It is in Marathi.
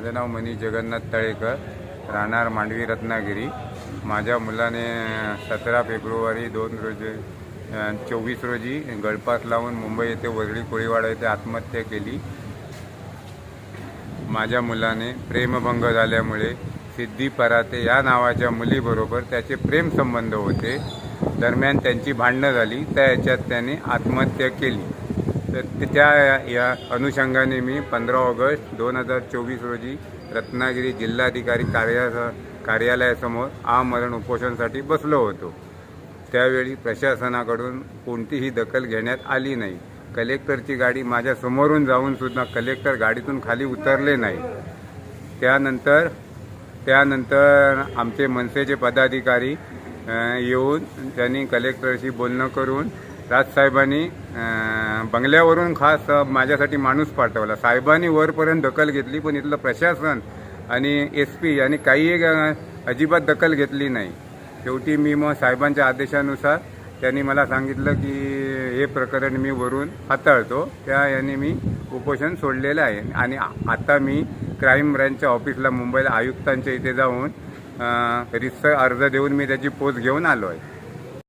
माझं नाव मनी जगन्नाथ तळेकर राहणार मांडवी रत्नागिरी. माझ्या मुलाने सतरा फेब्रुवारी दोन रोजी चोवीस रोजी गळपास लावून मुंबई येथे वरळी कोळीवाडा येथे आत्महत्या केली. माझ्या मुलाने प्रेमभंग झाल्यामुळे सिद्धी पराते या नावाच्या मुलीबरोबर त्याचे प्रेमसंबंध होते. दरम्यान त्यांची भांडणं झाली. त्या याच्यात त्याने आत्महत्या केली. तर त्या या अनुषंगाने मी पंधरा ऑगस्ट दोन हजार चोवीस रोजी रत्नागिरी जिल्हाधिकारी कार्या कार्यालयासमोर आमरण उपोषणासाठी बसलो होतो. त्यावेळी प्रशासनाकडून कोणतीही दखल घेण्यात आली नाही. कलेक्टरची गाडी माझ्या समोरून जाऊन सुद्धा कलेक्टर गाडीतून खाली उतरले नाही. त्यानंतर त्यानंतर आमचे मनसेचे पदाधिकारी येऊन त्यांनी कलेक्टरशी बोलणं करून राजसाहेबांनी बंगल्यावरून खास माझ्यासाठी माणूस पाठवला. साहेबांनी वरपर्यंत दखल घेतली पण इथलं प्रशासन आणि एस पी आणि काही अजिबात दखल घेतली नाही. शेवटी मी मग साहेबांच्या आदेशानुसार त्यांनी मला सांगितलं की हे प्रकरण मी वरून हाताळतो. त्या याने मी उपोषण सोडलेलं आहे. आणि आता मी क्राईम ब्रँचच्या ऑफिसला मुंबईला आयुक्तांच्या इथे जाऊन रिसर अर्ज देऊन मी त्याची पोच घेऊन आलो आहे